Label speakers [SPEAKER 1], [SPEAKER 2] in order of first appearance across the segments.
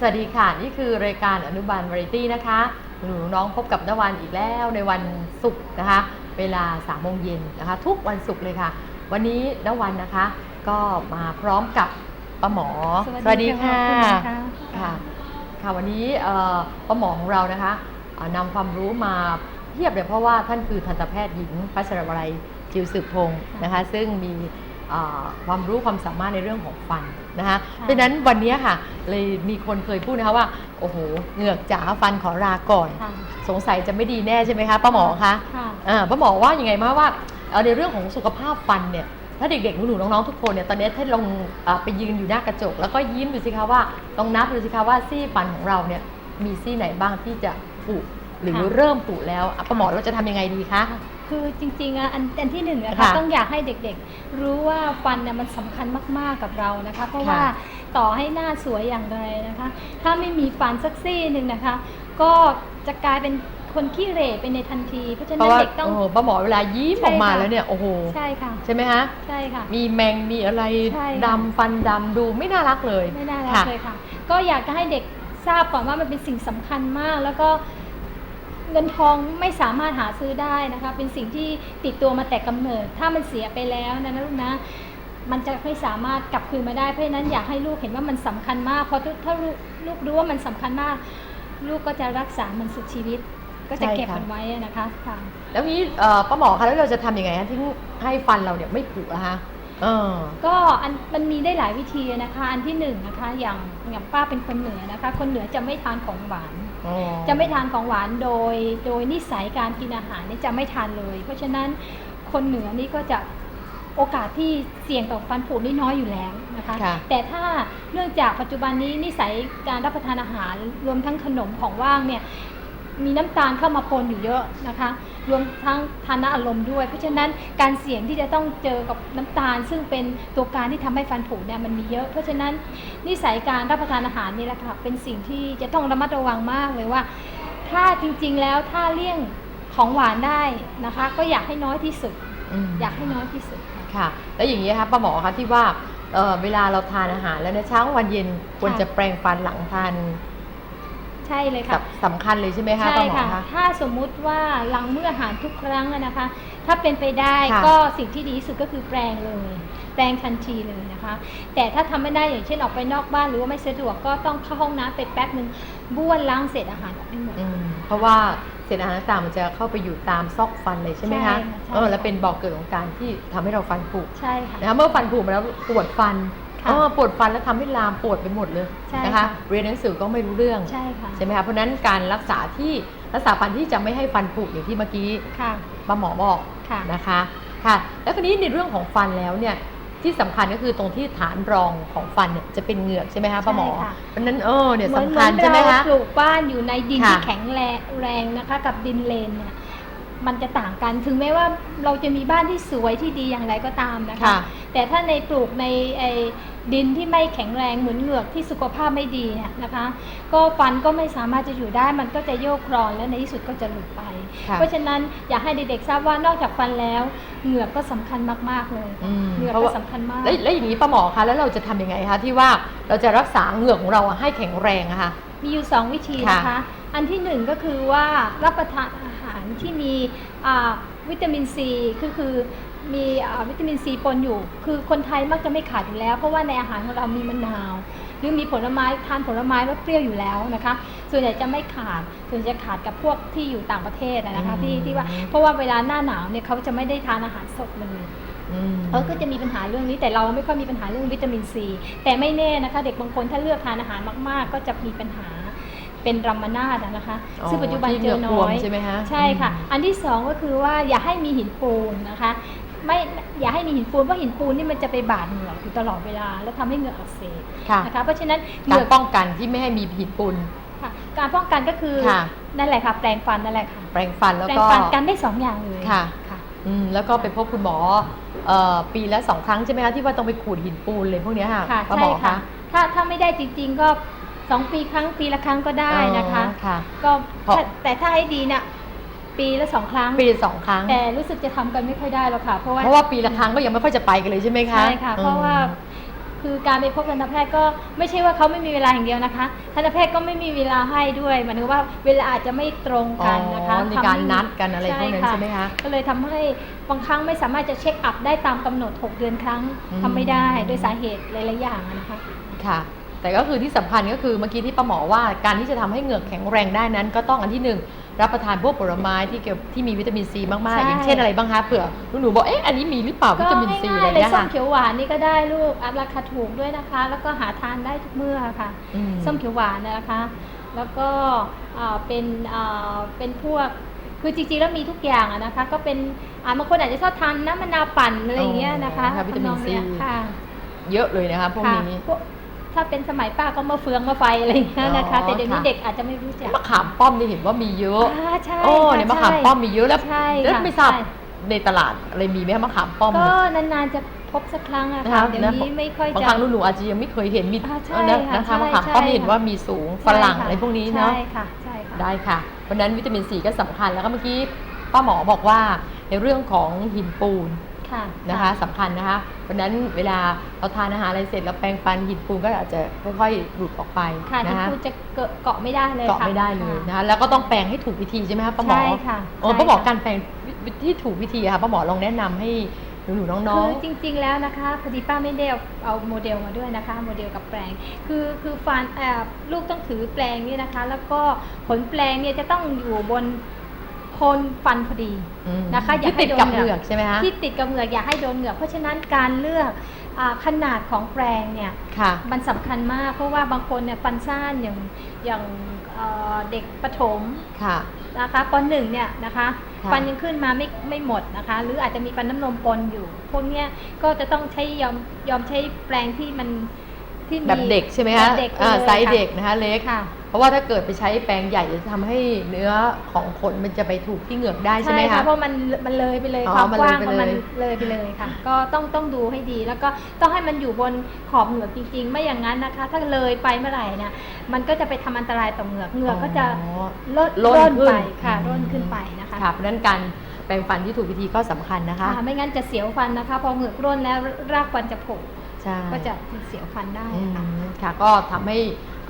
[SPEAKER 1] สวัสดีค่ะ นี่คือรายการอนุบาลวาไรตี้นะคะหนูน้องพบกับนวันอีกแล้วในวันศุกร์นะคะ เวลา3ามโมงเย็นนะคะ ทุกวันศุกร์เลยค่ะ วันนี้นวันนะคะ ก็มาพร้อมกับป้าหมอค่ะค่ะค่ะวันนี้เอ่อป้าหมอของเรานะคะเอ่อนำความรู้มาเพียบเลยเพราะว่าท่านคือทันตแพทย์หญิงพัชรวรัยจิวสืบพงศ์นะคะ ซึ่งมีเอ่อ ความรู้ความสามารถในเรื่องของฟันนะคะเพราะฉะนั้นวันนี้ค่ะเลยมีคนเคยพูดนะคะว่า โอ้โหเหงือกจ๋าฟันขอลาก่อน
[SPEAKER 2] ค่ะ
[SPEAKER 1] สงสัยจะไม่ดีแน่ใช่ไหมคะป้าหมอคะ
[SPEAKER 2] ค่ะ
[SPEAKER 1] อ่าป้าหมอว่ายังไงมากว่าเอ่อในเรื่องของสุขภาพฟันเนี่ยถ้าเด็กๆ หนูๆ น้องๆ ทุกคนเนี่ย ตอนนี้ถ้าลองอ่าไปยืนอยู่หน้ากระจก แล้วก็ยิ้มดูสิคะว่าลองนับดูสิคะว่าซี่ฟันของเราเนี่ย มีซี่ไหนบ้างที่จะผุหรือ
[SPEAKER 2] ค่ะ
[SPEAKER 1] เริ่มผุแล้วอะป้าหมอเราจะทำยังไงดีคะ
[SPEAKER 2] คือจริงๆอะอันอันที่หนึ่งนะคะ
[SPEAKER 1] ค่ะ
[SPEAKER 2] ต้องอยากให้เด็กๆ รู้ว่าฟันเนี่ยมันสำคัญมากๆกับเรานะคะ เพราะ
[SPEAKER 1] ค่ะ
[SPEAKER 2] ว่าต่อให้หน้าสวยอย่างไรนะคะ ถ้าไม่มีฟันสักซี่หนึ่งนะคะ ก็จะกลายเป็นคนขี้เหร่ไปในทันที เพราะฉะ
[SPEAKER 1] เพ
[SPEAKER 2] นั้
[SPEAKER 1] ราะ
[SPEAKER 2] น
[SPEAKER 1] ว่า
[SPEAKER 2] เด็กต้อง
[SPEAKER 1] โอ้โหป้าหมอเวลายิ้ม
[SPEAKER 2] ใช่
[SPEAKER 1] ออกมา
[SPEAKER 2] ค่ะ
[SPEAKER 1] แล้วเนี่ยโอ้โห
[SPEAKER 2] ใช่ค่ะ
[SPEAKER 1] ใช่ไหมคะ
[SPEAKER 2] ใช่ค่ะ
[SPEAKER 1] มีแมงมีอะไร
[SPEAKER 2] ใช่ค่ะ
[SPEAKER 1] ดำฟันดำดูไม่น่ารักเลย
[SPEAKER 2] ไม่น่ารัก
[SPEAKER 1] ค่ะ
[SPEAKER 2] เลยค่ะ ก็อยากจะให้เด็กทราบก่อนว่ามันเป็นสิ่งสำคัญมาก แล้วก็ เงินทองไม่สามารถหาซื้อได้นะคะ เป็นสิ่งที่ติดตัวมาแต่กำเนิด ถ้ามันเสียไปแล้วนะนะลูกนะ มันจะไม่สามารถกลับคืนมาได้ เพราะฉะนั้นอยากให้ลูกเห็นว่ามันสำคัญมาก เพราะถ้าลูกลูกรู้ว่ามันสำคัญมาก ลูกก็จะรักษามันสุดชีวิต ก็จะ
[SPEAKER 1] ใช่
[SPEAKER 2] เก็บ
[SPEAKER 1] ค่ะ
[SPEAKER 2] มันไว้นะคะค่ะ
[SPEAKER 1] แล้วนี้เอ่อป้าหมอคะแล้วเราจะทำยังไงคะที่ให้ฟันเราเนี่ยไม่ผุนะคะเออ
[SPEAKER 2] ก็อันมันมีได้หลายวิธีนะคะ อันที่หนึ่งนะคะ อย่างอย่างป้าเป็นคนเหนือนะคะ คนเหนือจะไม่ทานของหวาน
[SPEAKER 1] อ๋อ
[SPEAKER 2] จะไม่ทานของหวานโดยโดยนิสัยการกินอาหารนี่จะไม่ทานเลย เพราะฉะนั้นคนเหนือนี่ก็จะโอกาสที่เสี่ยงต่อฟันผุนี่น้อยอยู่แล้วนะคะ
[SPEAKER 1] ค่ะ
[SPEAKER 2] แต่ถ้าเนื่องจากปัจจุบันนี้นิสัยการรับประทานอาหารรวมทั้งขนมของว่างเนี่ย มีน้ำตาลเข้ามาปนอยู่เยอะนะคะรวมทั้งทานน้ำอารมณ์ด้วย เพราะฉะนั้นการเสี่ยงที่จะต้องเจอกับน้ำตาล ซึ่งเป็นตัวการที่ทำให้ฟันผุเนี่ยมันมีเยอะ เพราะฉะนั้นนิสัยการรับประทานอาหารนี่แหละค่ะเป็นสิ่งที่จะต้องระมัดระวังมากเลยว่า ถ้าจริงๆแล้วถ้าเลี่ยงของหวานได้นะคะ ก็อยากให้น้อยที่สุด
[SPEAKER 1] ม
[SPEAKER 2] อยากให้น้อยที่สุดค่ะ
[SPEAKER 1] ค่ะ แล้วอย่างนี้คะป้าหมอคะที่ว่าเอ่อเวลาเราทานอาหารแล้วในเช้าวันเย็นควรจะแปรงฟันหลังทาน
[SPEAKER 2] ใช่เลย
[SPEAKER 1] กั
[SPEAKER 2] ค่ะ
[SPEAKER 1] บสำคัญเลยใช่ไหมคะ
[SPEAKER 2] ใช่
[SPEAKER 1] ป้าหมอ
[SPEAKER 2] ค่ะ
[SPEAKER 1] คะ
[SPEAKER 2] ถ้าสมมุติว่าหลังมื้ออาหารทุกครั้งอะนะคะ ถ้าเป็นไปได้
[SPEAKER 1] ค่ะ
[SPEAKER 2] ก็สิ่งที่ดีที่สุดก็คือแปรงเลยแปรงทันทีเลยนะคะ แต่ถ้าทำไม่ได้อย่างเช่นออกไปนอกบ้านหรือว่าไม่สะดวกก็ต้องเข้าห้องน้ำไปแป๊บหนึ่งบ้วนล้างเศษอาหารออกให้หมด
[SPEAKER 1] อืมเพราะว่าเศษอาหารต่างๆมันจะเข้าไปอยู่ตามซอกฟันเลยใช่ไหม
[SPEAKER 2] ใช่
[SPEAKER 1] คะ
[SPEAKER 2] ค่ะใช่
[SPEAKER 1] เออแล้วเป็นบอกเกิดของการที่ทำให้เราฟันผุ
[SPEAKER 2] ใช่ค่ะ
[SPEAKER 1] นะคะเมื่อฟันผุมาแล้วปวดฟัน
[SPEAKER 2] ค่ะ
[SPEAKER 1] เออปวดฟันแล้วทำให้ลามปวดไปหมดเลย
[SPEAKER 2] ใช่
[SPEAKER 1] นะคะ
[SPEAKER 2] ค่ะ
[SPEAKER 1] เรียนหนังสือก็ไม่รู้เรื่อง
[SPEAKER 2] ใช่ค่ะ
[SPEAKER 1] ใช่ไหมคะเพราะฉะนั้นการรักษาที่รักษาฟันที่จะไม่ให้ฟันผุอย่างที่เมื่อกี้
[SPEAKER 2] ค่ะ
[SPEAKER 1] ป้าหมอบอก
[SPEAKER 2] ค่ะ
[SPEAKER 1] นะคะค่ะ แล้วคราวนี้ในเรื่องของฟันแล้วเนี่ยที่สำคัญก็คือตรงที่ฐานรองของฟันเนี่ยจะเป็นเหงือกใช่ไหมคะป้าหมอ
[SPEAKER 2] ใช่ค่ะ
[SPEAKER 1] เพราะฉะนั้นเออเนี่ย
[SPEAKER 2] เหมือน
[SPEAKER 1] สำคัญ
[SPEAKER 2] เหมือน
[SPEAKER 1] ใช่ไหม
[SPEAKER 2] เรา
[SPEAKER 1] คะ
[SPEAKER 2] ปลูกบ้านอยู่ในดิน
[SPEAKER 1] ค่ะ
[SPEAKER 2] ที่แข็งแรงแรงนะคะ กับดินเลนเนี่ยมันจะต่างกันถึงแม้ว่าเราจะมีบ้านที่สวยที่ดีอย่างไรก็ตามนะคะ
[SPEAKER 1] ค่ะ
[SPEAKER 2] แต่ถ้าในปลูกในไอ้ ดินที่ไม่แข็งแรงเหมือนเหงือกที่สุขภาพไม่ดีเนี่ยนะคะ ก็ฟันก็ไม่สามารถจะอยู่ได้มันก็จะโยกคลอนและในที่สุดก็จะหลุดไป
[SPEAKER 1] ค่ะ
[SPEAKER 2] เพราะฉะนั้นอยากให้เด็กๆทราบว่านอกจากฟันแล้วเหงือกก็สำคัญมากๆเลย
[SPEAKER 1] อืม
[SPEAKER 2] เหงือก
[SPEAKER 1] เพราะ
[SPEAKER 2] ก็
[SPEAKER 1] ว่า
[SPEAKER 2] สำคัญมาก
[SPEAKER 1] แล้วแล้วอย่างนี้ป้าหมอคะแล้วเราจะทำยังไงคะที่ว่าเราจะรักษาเหงือกของเราอะให้แข็งแรงอะค่ะ
[SPEAKER 2] มีอยู่ 2 วิธีนะคะ
[SPEAKER 1] ค่ะ
[SPEAKER 2] อันที่หนึ่งก็คือว่ารับประทานอาหารที่มีอ่าวิตามินซีคือคือ มีอ่าวิตามินซีปนอยู่ คือคนไทยมักจะไม่ขาดอยู่แล้ว เพราะว่าในอาหารของเรามีมะนาว หรือมีผลไม้ทานผลไม้รสเปรี้ยวอยู่แล้วนะคะ ส่วนใหญ่จะไม่ขาด ส่วนใหญ่จะขาดกับพวกที่อยู่ต่างประเทศอะนะคะ
[SPEAKER 1] อืม
[SPEAKER 2] ที่ที่ว่า เพราะว่าเวลาหน้าหนาวเนี่ยเขาจะไม่ได้ทานอาหารสดเลย
[SPEAKER 1] อืม
[SPEAKER 2] เขาก็จะมีปัญหาเรื่องนี้แต่เราไม่ค่อยมีปัญหาเรื่องวิตามินซีแต่ไม่แน่นะคะ เด็กบางคนถ้าเลือกทานอาหารมาก ๆ ก็จะมีปัญหาเป็นรัมมานาดอะนะคะ
[SPEAKER 1] อ๋อ
[SPEAKER 2] ซึ่งปัจจุบัน
[SPEAKER 1] ที่
[SPEAKER 2] เจอ
[SPEAKER 1] เหงือกบ
[SPEAKER 2] น้
[SPEAKER 1] ว
[SPEAKER 2] อ
[SPEAKER 1] ม
[SPEAKER 2] ย
[SPEAKER 1] ใช่ไหมคะ
[SPEAKER 2] ใช่ค่ะ
[SPEAKER 1] อืม
[SPEAKER 2] อันที่สองก็คือว่าอย่าให้มีหินปูนนะคะ ไม่อย่าให้มีหินปูนเพราะหินปูนนี่มันจะไปบาดเหงือกอยู่ตลอดเวลา แล้วทำให้เหงือกอักเสบ
[SPEAKER 1] ค่ะ
[SPEAKER 2] นะคะเพราะฉะนั้นเห
[SPEAKER 1] กางืร
[SPEAKER 2] อก
[SPEAKER 1] ป้องกันที่ไม่ให้มีหินปูน
[SPEAKER 2] ค่ะการป้องกันก็คือ
[SPEAKER 1] ค่ะ
[SPEAKER 2] นั่นแหละค่ะ แปรงฟันนั่นแหละค่ะ
[SPEAKER 1] แปรงฟันแล้ว
[SPEAKER 2] แปรง
[SPEAKER 1] ก็
[SPEAKER 2] ฟันกันได้สองอย่างเลย
[SPEAKER 1] ค่ะ
[SPEAKER 2] ค่ะ
[SPEAKER 1] อืมแล้วก็ไปพบคุณหมอเอ่อปีละสองครั้งใช่ไหมคะที่ว่าต้องไปขูดหินปูนเลยพวกเนี้ยค่ะ
[SPEAKER 2] ค่ะ
[SPEAKER 1] ป้าห
[SPEAKER 2] ใช่
[SPEAKER 1] มอ
[SPEAKER 2] ค่ะ
[SPEAKER 1] คะ
[SPEAKER 2] ถ้าถ้าไม่ได้จริง ๆ ก็สองปีครั้งปีละครั้งก็ได้นะคะ
[SPEAKER 1] อ๋อค่ะ
[SPEAKER 2] ก็
[SPEAKER 1] เพราะ
[SPEAKER 2] ถ้าแต่ถ้าให้ดีเนี่ย ปีละสองครั้ง
[SPEAKER 1] ปีละสองครั้ง
[SPEAKER 2] แต่รู้สึกจะทำกันไม่ค่อยได้หรอกค่ะ เพราะว่า
[SPEAKER 1] เพราะว่าปีละครั้งก็ยังไม่ค่อยจะไปกันเลยใช่ไหมคะ
[SPEAKER 2] ใช่ค่ะ เพราะว่าคือการไปพบทันตแพทย์ก็ไม่ใช่ว่าเขาไม่มีเวลาอย่างเดียวนะคะทันตแพทย์ก็ไม่มีเวลาให้ด้วยหมายถึงว่าเวลาอาจจะไม่ตรงกันนะคะ
[SPEAKER 1] อ๋อมี
[SPEAKER 2] ทำให้
[SPEAKER 1] การนัดกันอะไรพวกนั้นใช่ไหมคะ
[SPEAKER 2] ก็เลยทำให้บางครั้งไม่สามารถจะเช็คอัพได้ตามกำหนด 6 เดือนครั้ง
[SPEAKER 1] อืม
[SPEAKER 2] ทำไม่ได้ด้วยสาเหตุหลายๆอย่างอะนะคะ
[SPEAKER 1] ค่ะ แต่ก็คือที่สำคัญก็คือเมื่อกี้ที่ป้าหมอว่าการที่จะทำให้เหงือกแข็งแรงได้นั้น ก็ต้องอันที่หนึ่งรับประทานพวกผลไม้ที่เกี่ยวที่มีวิตามินซีมาก
[SPEAKER 2] ใช่
[SPEAKER 1] ๆอย่างเช่นอะไรบ้างคะเผื่อหนูๆบอกเอ๊ะอันนี้มีหรือเปล่าวิ
[SPEAKER 2] ก็
[SPEAKER 1] ตามินซีอะไร
[SPEAKER 2] ง่ายๆเลย
[SPEAKER 1] เงี้ย
[SPEAKER 2] ส้ม
[SPEAKER 1] ค่ะ
[SPEAKER 2] เขียวหวานนี่ก็ได้ลูกอัพราคาถูกด้วยนะคะ แล้วก็หาทานได้ทุกเมื่อค่ะ
[SPEAKER 1] อืม
[SPEAKER 2] ส้มเขียวหวานนะคะ แล้วก็อ่าเป็นอ่าเป็นพวกคือจริงๆแล้วมีทุกอย่างอะนะคะ ก็เป็นอ่าบางคนอาจจะชอบทานน้ำมะนาวปั่นอะไรอย่างเงี้ยนะคะ
[SPEAKER 1] อ๋อค่ะวิตามิน
[SPEAKER 2] ทำองเย
[SPEAKER 1] ซี
[SPEAKER 2] ค่ะ
[SPEAKER 1] เยอะเลยนะคะพวก
[SPEAKER 2] ค่ะ
[SPEAKER 1] นี้
[SPEAKER 2] พวก ถ้าเป็นสมัยป้าก็มะเฟืองมะไฟอะไรอย่างเงี้ยนะคะ
[SPEAKER 1] อ๋อ
[SPEAKER 2] แต่เดี๋ยวนี้
[SPEAKER 1] ค่ะ
[SPEAKER 2] เด็กอาจจะไม่รู้จัก
[SPEAKER 1] มะขามป้อมนี่เห็นว่ามีเยอะ
[SPEAKER 2] อ่าใช่
[SPEAKER 1] โอ้
[SPEAKER 2] ค่ะ
[SPEAKER 1] เนี่ยมะขาม
[SPEAKER 2] ใช่
[SPEAKER 1] ป้อมมีเยอะแล้ว
[SPEAKER 2] ใช่
[SPEAKER 1] แล้ว
[SPEAKER 2] ค่ะ
[SPEAKER 1] ไม่ทราบ
[SPEAKER 2] ใช่
[SPEAKER 1] ในตลาดอะไรมีไหมคะมะขามป้อม
[SPEAKER 2] ก็
[SPEAKER 1] เนี่ย
[SPEAKER 2] นานๆจะพบสักครั้งอะ
[SPEAKER 1] นะ
[SPEAKER 2] ค่ะ
[SPEAKER 1] คะ
[SPEAKER 2] เดี๋ยว
[SPEAKER 1] นะ
[SPEAKER 2] นี้ไม่ค่อย
[SPEAKER 1] บาง
[SPEAKER 2] จะ
[SPEAKER 1] ครั้งหนูๆอาจจะยังไม่เคยเห็นมี
[SPEAKER 2] อ่าใช่
[SPEAKER 1] เออนะ
[SPEAKER 2] ค่ะ
[SPEAKER 1] นะคะ
[SPEAKER 2] ใช่
[SPEAKER 1] มะขามป้อมนี่
[SPEAKER 2] ใช่
[SPEAKER 1] เห็นว่ามีสูงฝรั่งอะไรพวกนี้เนาะ
[SPEAKER 2] ใช่ค่ะใช่ค่ะ
[SPEAKER 1] ได้ค่ะเพราะฉะนั้นวิตามินซีก็สำคัญแล้วก็เมื่อกี้ป้าหมอบอกว่าในเรื่องของหินปูน
[SPEAKER 2] ค่ะ
[SPEAKER 1] นะคะสำคัญนะคะเพราะฉะนั้นเวลาเราทานอาหารอะไรเสร็จแล้วแปรงฟันหินปูนก็อาจจะค่อยๆหลุดออกไป
[SPEAKER 2] ค่ะ
[SPEAKER 1] นะ
[SPEAKER 2] ที่
[SPEAKER 1] คะ
[SPEAKER 2] พูดจะเกาะเกาะไม่ได้เลย
[SPEAKER 1] เกาะ
[SPEAKER 2] ค่ะ
[SPEAKER 1] ไม่ได้เลย
[SPEAKER 2] ค่ะ
[SPEAKER 1] นะคะแล้วก็ต้องแปรงให้ถูกวิธีใช่ไหมคะป้าหมอ
[SPEAKER 2] ใช่ค่ะ
[SPEAKER 1] โอ้
[SPEAKER 2] ใช่
[SPEAKER 1] ป้าหมอ
[SPEAKER 2] ค่ะ
[SPEAKER 1] การแปรงวิที่ถูกวิธีอะค่ะป้าหมอลองแนะนำให้หนูๆน้อง
[SPEAKER 2] คือจริง ๆแล้วนะคะพอดีป้าไม่ได้เอาเอาโมเดลมาด้วยนะคะ โมเดลกับแปลง คือคือฟันเอ่อลูกต้องถือแปลงนี่นะคะ แล้วก็ผลแปลงเนี่ยจะต้องอยู่บน โคนฟันพอดี
[SPEAKER 1] ๆอืม
[SPEAKER 2] นะคะอย่า
[SPEAKER 1] ที่
[SPEAKER 2] ให้
[SPEAKER 1] ติด
[SPEAKER 2] โดน
[SPEAKER 1] กับ
[SPEAKER 2] เห
[SPEAKER 1] เห
[SPEAKER 2] งื
[SPEAKER 1] งื
[SPEAKER 2] อ
[SPEAKER 1] อกกใช่ไหมคะ
[SPEAKER 2] ที่ติดกับเหงือกอย่าให้โดนเหงือกเพราะฉะนั้นการเลือกอาขนาดของแปลงเนี่ย
[SPEAKER 1] ค่ะ
[SPEAKER 2] มันสำคัญมากเพราะว่าบางคนเนี่ยฟันซ่านอย่างอย่างเอ่อเด็กประถม
[SPEAKER 1] ค่ะ
[SPEAKER 2] นะคะปหนึ่งเนี่ยนะคะ
[SPEAKER 1] ค่ะ
[SPEAKER 2] ฟันยังขึ้นมาไม่ไม่หมดนะคะ หรืออาจจะมีฟันน้ำนมปนอยู่ พวกเนี้ยก็จะต้องใช้ยอมยอมใช้แปลงที่มัน ที่มี
[SPEAKER 1] แบบเด็กใช่ไหม
[SPEAKER 2] แบ
[SPEAKER 1] คะ
[SPEAKER 2] บเด็ก
[SPEAKER 1] อ่า
[SPEAKER 2] ลย
[SPEAKER 1] ไซส์
[SPEAKER 2] ค่ะ
[SPEAKER 1] เด็กนะคะเล็ก
[SPEAKER 2] ค่ะ
[SPEAKER 1] เพราะว่าถ้าเกิดไปใช้แปรงใหญ่จะทำให้เนื้อของขนมันจะไปถูกที่เหงือกได้ใช่ไหมคะ
[SPEAKER 2] เพราะมันมันเลยไปเลย
[SPEAKER 1] อ๋อ
[SPEAKER 2] ความ
[SPEAKER 1] มัน
[SPEAKER 2] ก
[SPEAKER 1] เลย
[SPEAKER 2] ว้าง
[SPEAKER 1] ไป
[SPEAKER 2] ของมัน
[SPEAKER 1] เลย
[SPEAKER 2] เลยไปเลยค่ะ ก็ต้องต้องดูให้ดี แล้วก็ต้องให้มันอยู่บนขอบเหงือกจริง ๆ ไม่อย่างนั้นนะคะ ถ้าเลยไปเมื่อไหร่เนี่ยมันก็จะไปทำอันตรายต่อเหงือกเหงือกก็จะ
[SPEAKER 1] อ๋อ
[SPEAKER 2] ล่น
[SPEAKER 1] ร่น
[SPEAKER 2] ร่น
[SPEAKER 1] ขึ้น
[SPEAKER 2] ไปค่ะ
[SPEAKER 1] อืม
[SPEAKER 2] ร่นขึ้นไปนะคะ
[SPEAKER 1] ค่ะเพราะฉะนั้นการแปรงฟันที่ถูกวิธีก็สำคัญนะคะ
[SPEAKER 2] ค่ะไม่งั้นจะเสียวฟันนะคะ พอเหงือกร่นแล้วรากฟันจะโผล่
[SPEAKER 1] ใช่
[SPEAKER 2] ก็จะเสียวฟันได้
[SPEAKER 1] อื
[SPEAKER 2] ค่ะ
[SPEAKER 1] มค่ะก็ทำให้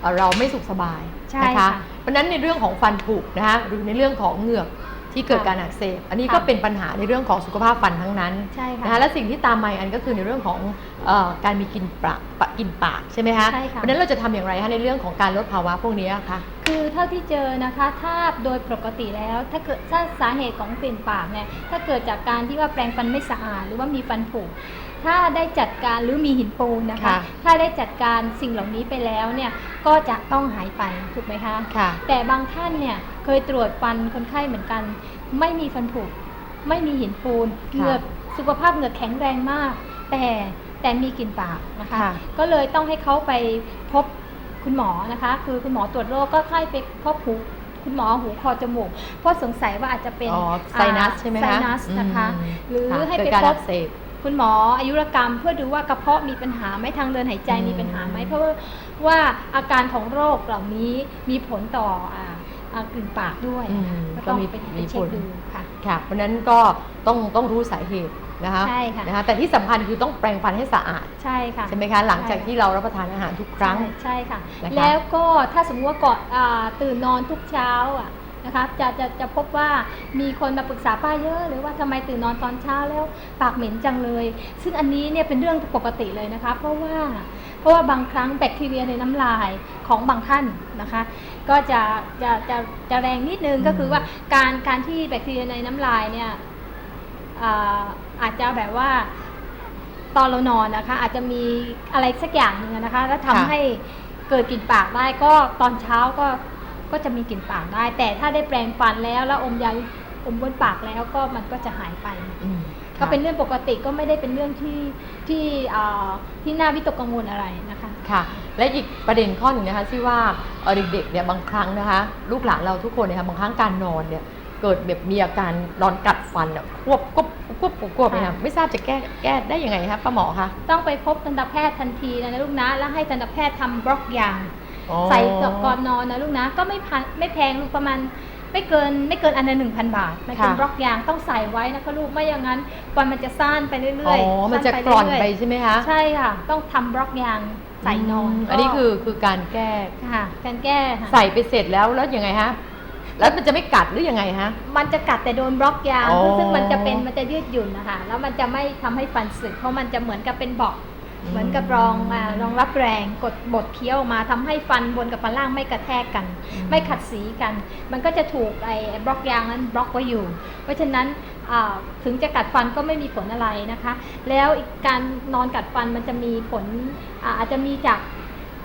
[SPEAKER 1] เอ่อเราไม่สุขสบาย
[SPEAKER 2] ใช่
[SPEAKER 1] นะคะ
[SPEAKER 2] ค่ะ
[SPEAKER 1] เพราะฉะนั้นในเรื่องของฟันผุนะคะหรือในเรื่องของเหงือกที่เกิด
[SPEAKER 2] ค่ะ
[SPEAKER 1] การอักเสบ อันนี้
[SPEAKER 2] ค่ะ
[SPEAKER 1] ก็เป็นปัญหาในเรื่องของสุขภาพฟันทั้งนั้น
[SPEAKER 2] ใช่ค่ะ
[SPEAKER 1] นะคะและสิ่งที่ตามมาอีกอันก็คือในเรื่องของเออการมีกลินปากปะกลินปากใช่ไหมคะ
[SPEAKER 2] ใช่ค่ะ
[SPEAKER 1] เพราะฉะนั้นเราจะทำอย่างไรคะในเรื่องของการลดภาวะพวกนี้คะ
[SPEAKER 2] คือเท่าที่เจอนะคะถ้าโดยปกติแล้วถ้าเกิดถ้าสาเหตุของกลิ่นปากเนี่ยถ้าเกิดจากการที่ว่าแปรงฟันไม่สะอาดหรือว่ามีฟันผุ ถ้าได้จัดการหรือมีหินปูนนะคะ
[SPEAKER 1] ค่ะ
[SPEAKER 2] ถ้าได้จัดการสิ่งเหล่านี้ไปแล้วเนี่ยก็จะต้องหายไปถูกไหมคะ
[SPEAKER 1] ค่ะ
[SPEAKER 2] แต่บางท่านเนี่ยเคยตรวจฟันคนไข้เหมือนกัน ไม่มีฟันผุไม่มีหินปูนเหงือกสุขภาพเหงือกแข็งแรงมาก แต่แต่มีกลิ่นปากนะคะ
[SPEAKER 1] ค่ะ
[SPEAKER 2] ก็เลยต้องให้เขาไปพบคุณหมอนะคะ คือคุณหมอตรวจโรคก็ค่อยไปพบหูคุณหมอหูคอจมูก เพราะสงสัยว่าอาจจะเป็น
[SPEAKER 1] อ๋อไซนัสใช่ไหมคะ
[SPEAKER 2] ไซนัสนะคะ
[SPEAKER 1] อืม
[SPEAKER 2] หรือ
[SPEAKER 1] ค่ะ
[SPEAKER 2] ให้
[SPEAKER 1] เกิ
[SPEAKER 2] ไป
[SPEAKER 1] ดการ
[SPEAKER 2] พ
[SPEAKER 1] อั
[SPEAKER 2] บ
[SPEAKER 1] กเสบ
[SPEAKER 2] คุณหมออายุรกรรมเพื่อดูว่ากระเพาะมีปัญหาไหมทางเดินหายใจ
[SPEAKER 1] อืม
[SPEAKER 2] มีปัญหาไหมเพราะว่าว่าอาการของโรคเหล่านี้มีผลต่ออ่าอ่ากลิ่นปากด้วย
[SPEAKER 1] อืม
[SPEAKER 2] ก็
[SPEAKER 1] ก็
[SPEAKER 2] ต้อง
[SPEAKER 1] มี
[SPEAKER 2] ไปไป
[SPEAKER 1] มี
[SPEAKER 2] เช็
[SPEAKER 1] ผ
[SPEAKER 2] ค
[SPEAKER 1] ล
[SPEAKER 2] ดูค่ะ
[SPEAKER 1] ค่ะเพราะฉะนั้นก็ต้องต้องรู้สาเหตุนะคะ
[SPEAKER 2] ใช่ค่ะ
[SPEAKER 1] นะคะแต่ที่สำคัญคือต้องแปรงฟันให้สะอาด
[SPEAKER 2] ใช่ค่ะ
[SPEAKER 1] ใช่ไหมคะหลังจาก
[SPEAKER 2] ใช่
[SPEAKER 1] ที่เรารับประทานอาหารทุกครั้ง
[SPEAKER 2] ใช่ใช่ค่ะ
[SPEAKER 1] นะคะ
[SPEAKER 2] แล้วก็ถ้าสมมติว่าก่อนอ่าตื่นนอนทุกเช้าอะ นะคะจะจะจะพบว่ามีคนมาปรึกษาป้าเยอะเลยว่าทำไมตื่นนอนตอนเช้าแล้วปากเหม็นจังเลย ซึ่งอันนี้เนี่ยเป็นเรื่องปกติเลยนะคะเพราะว่าเพราะว่าบางครั้งแบคทีเรียในน้ำลายของบางท่านนะคะ ก็จะจะจะจะแรงนิดนึง
[SPEAKER 1] อืม
[SPEAKER 2] ก็คือว่าการการที่แบคทีเรียในน้ำลายเนี่ยอ่าอาจจะแบบว่าตอนเรานอนนะคะ อาจจะมีอะไรสักอย่างหนึ่งนะคะ แล้วทำ
[SPEAKER 1] ค่ะ
[SPEAKER 2] ให้เกิดกลิ่นปากได้ก็ตอนเช้าก็ ก็จะมีกลิ่นปากได้ แต่ถ้าได้แปรงฟันแล้วแล้วอมยาอมบนปากแล้วก็มันก็จะหายไป
[SPEAKER 1] อืม
[SPEAKER 2] ก็
[SPEAKER 1] ค่ะ
[SPEAKER 2] เป็นเรื่องปกติก็ไม่ได้เป็นเรื่องที่ที่อ่าที่น่าวิตกกังวลอะไรนะคะ
[SPEAKER 1] ค่ะ และอีกประเด็นข้อหนึ่งนะคะที่ว่าเอ่อเด็กๆเนี่ยบางครั้งนะคะ ลูกหลานเราทุกคนเนี่ยค่ะบางครั้งการนอนเนี่ยเกิดแบบมีอาการนอนกัดฟันอะควบควบควบควบควบเนี่ย
[SPEAKER 2] ค่ะ
[SPEAKER 1] ไม่ทราบจะแก้แก้ได้ยังไงคะป้าหมอคะ
[SPEAKER 2] ต้องไปพบทันตแพทย์ทันทีนะลูกนะ แล้วให้ทันตแพทย์ทำบล็อกยาง
[SPEAKER 1] อ๋อ
[SPEAKER 2] ใส่ก่อนนอนนะลูกนะ ก็ไม่พันไม่แพงลูกประมาณไม่เกินไม่เกินอันละหนึ่งพันบาท มันเป็น
[SPEAKER 1] ค่ะ
[SPEAKER 2] บล็อกยางต้องใส่ไว้นะคะลูกไม่อย่างนั้นฟันมันจะซ่านไปเรื่อยๆ
[SPEAKER 1] อ๋อมันจะ
[SPEAKER 2] สั้
[SPEAKER 1] กร่อน
[SPEAKER 2] เรื่ยๆ
[SPEAKER 1] ไปใช่ไหมคะ
[SPEAKER 2] ใช่ค่ะ ต้องทำบล็อกยางใส่นอน
[SPEAKER 1] มอันนี้คือคือการแก้
[SPEAKER 2] ค่ะ การแก้ค่ะ
[SPEAKER 1] ใส่ไปเสร็จแล้วแล้วยังไงฮะแล้วมันจะไม่กัดหรือยังไงฮะ
[SPEAKER 2] มันจะกัดแต่โดนบล็อกยาง
[SPEAKER 1] อ๋อ
[SPEAKER 2] ซึ่งมันจะเป็นมันจะยืดหยุ่นนะคะแล้วมันจะไม่ทำให้ฟันสึกเพราะมันจะเหมือนกับเป็นเบอก
[SPEAKER 1] อืม
[SPEAKER 2] เหมือนกับรองอ่ารองรับแรงกดบดเคี้ยวออกมาทำให้ฟันบนกับฟันล่างไม่กระแทกกัน ไม่ขัดสีกัน มันก็จะถูกไอ้บล็อกยางนั้นบล็อกไว้อยู่ เพราะฉะนั้นอ่าถึงจะกัดฟันก็ไม่มีผลอะไรนะคะ แล้วอีกการนอนกัดฟันมันจะมีผลอาอาจจะมีจาก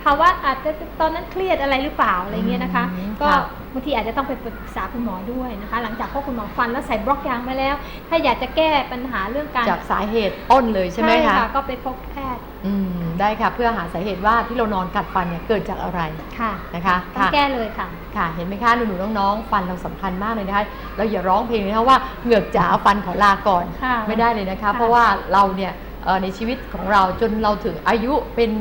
[SPEAKER 2] ภาวะอาจจะตอนนั้นเครียดอะไรหรือเปล่าอะไรเงี้ยนะคะ
[SPEAKER 1] อืม
[SPEAKER 2] ก็
[SPEAKER 1] ค่ะ
[SPEAKER 2] บางทีอาจจะต้องไปปรึกษาคุณหมอด้วยนะคะ หลังจากพบคุณหมอฟันแล้วใส่บล็อกยางมาแล้ว ถ้าอยากจะแก้ปัญหาเรื่องการ
[SPEAKER 1] จากสาเหตุต้นเลยใช่ไหมคะ
[SPEAKER 2] ก็ไปพบแพทย์
[SPEAKER 1] อืมได้ค่ะเพื่อหาสาเหตุว่าที่เรานอนกัดฟันเนี่ยเกิดจากอะไร
[SPEAKER 2] ค่ะ
[SPEAKER 1] นะคะ
[SPEAKER 2] ต้อง
[SPEAKER 1] ค่ะ
[SPEAKER 2] แก้เลยค่ะ
[SPEAKER 1] ค่ะ เห็นไหมคะหนูๆน้องๆฟันเราสำคัญมากเลยนะคะเราอย่าร้องเพลงนะคะว่าเหงือกจ๋าฟันขอลาก่อน
[SPEAKER 2] ค่ะ
[SPEAKER 1] ไม่ได้เลยนะคะ
[SPEAKER 2] ค่ะ
[SPEAKER 1] เพราะว่าเราเนี่ยเอ่อในชีวิตของเราจนเราถึงอายุเป็น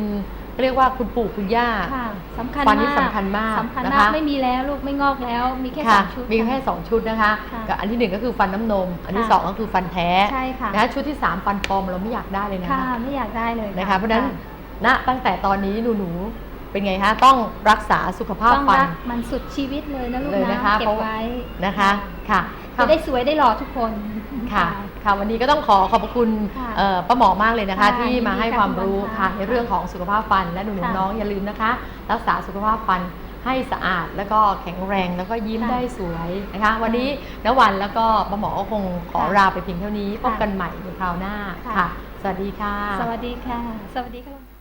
[SPEAKER 1] เรียกว่าคุณปู่คุณย่า
[SPEAKER 2] ค่ะสำคัญ
[SPEAKER 1] ฟันนี่
[SPEAKER 2] มาก
[SPEAKER 1] สำคัญมาก
[SPEAKER 2] สำคัญ
[SPEAKER 1] นะ
[SPEAKER 2] มา
[SPEAKER 1] คะ
[SPEAKER 2] กไม่มีแล้วลูกไม่งอกแล้ว มีแค่ส
[SPEAKER 1] ค่ะ
[SPEAKER 2] องชุด
[SPEAKER 1] มีแค่สองชุดนะคะ
[SPEAKER 2] ค่ะ
[SPEAKER 1] กับอันที่หนึ่งก็คือฟันน้ำนม อันที่
[SPEAKER 2] ค่ะ
[SPEAKER 1] สองก็คือฟันแท้
[SPEAKER 2] ใช่ค่ะ
[SPEAKER 1] นะคะชุดที่สามฟันปลอมเราไม่อยากได้เลยนะ
[SPEAKER 2] ค่ะ
[SPEAKER 1] คะ
[SPEAKER 2] ไม่อยากได้เลย
[SPEAKER 1] นะคะเพราะฉะนั้นณตั้งแต่ตอนนี้หนูๆเป็นไงคะต้องรักษาสุขภาพ
[SPEAKER 2] ต้อง
[SPEAKER 1] ฟัน
[SPEAKER 2] รักมันสุดชีวิตเลยนะลูก
[SPEAKER 1] เลยนะคะ
[SPEAKER 2] นะเก็
[SPEAKER 1] เพ
[SPEAKER 2] บ
[SPEAKER 1] ราะ
[SPEAKER 2] ไว้
[SPEAKER 1] นะคะค่ะ
[SPEAKER 2] จะได้สวยได้หล่อทุกคน
[SPEAKER 1] ค่ะ ค่ะวันนี้ก็ต้องขอขอบพระคุณ
[SPEAKER 2] ค่ะ
[SPEAKER 1] เอ่อป้าหมอมากเลยนะคะ
[SPEAKER 2] ค่ะ
[SPEAKER 1] ที่มาให้
[SPEAKER 2] ยินดีค่ะ
[SPEAKER 1] ความรู้
[SPEAKER 2] คุณหมอ
[SPEAKER 1] ค่ะ
[SPEAKER 2] ค่ะ
[SPEAKER 1] ในเรื่องของสุขภาพฟันและหนู
[SPEAKER 2] ค่ะ
[SPEAKER 1] ๆน้องๆอย่าลืมนะคะ รักษาสุขภาพฟันให้สะอาดแล้วก็แข็งแรงแล้วก็ยิ้ม
[SPEAKER 2] ค่ะ
[SPEAKER 1] ได้สวยนะคะ วันนี้นวันแล้วก็ป้าหมอก็คงขอ
[SPEAKER 2] ค่ะ
[SPEAKER 1] ลาไปเพียงเท่านี้พบกันใหม่ในคราวหน้า
[SPEAKER 2] ค่ะ
[SPEAKER 1] ค่ะ สวัสดีค่ะ
[SPEAKER 2] สวัสดีค่ะ สวัสดีค่ะ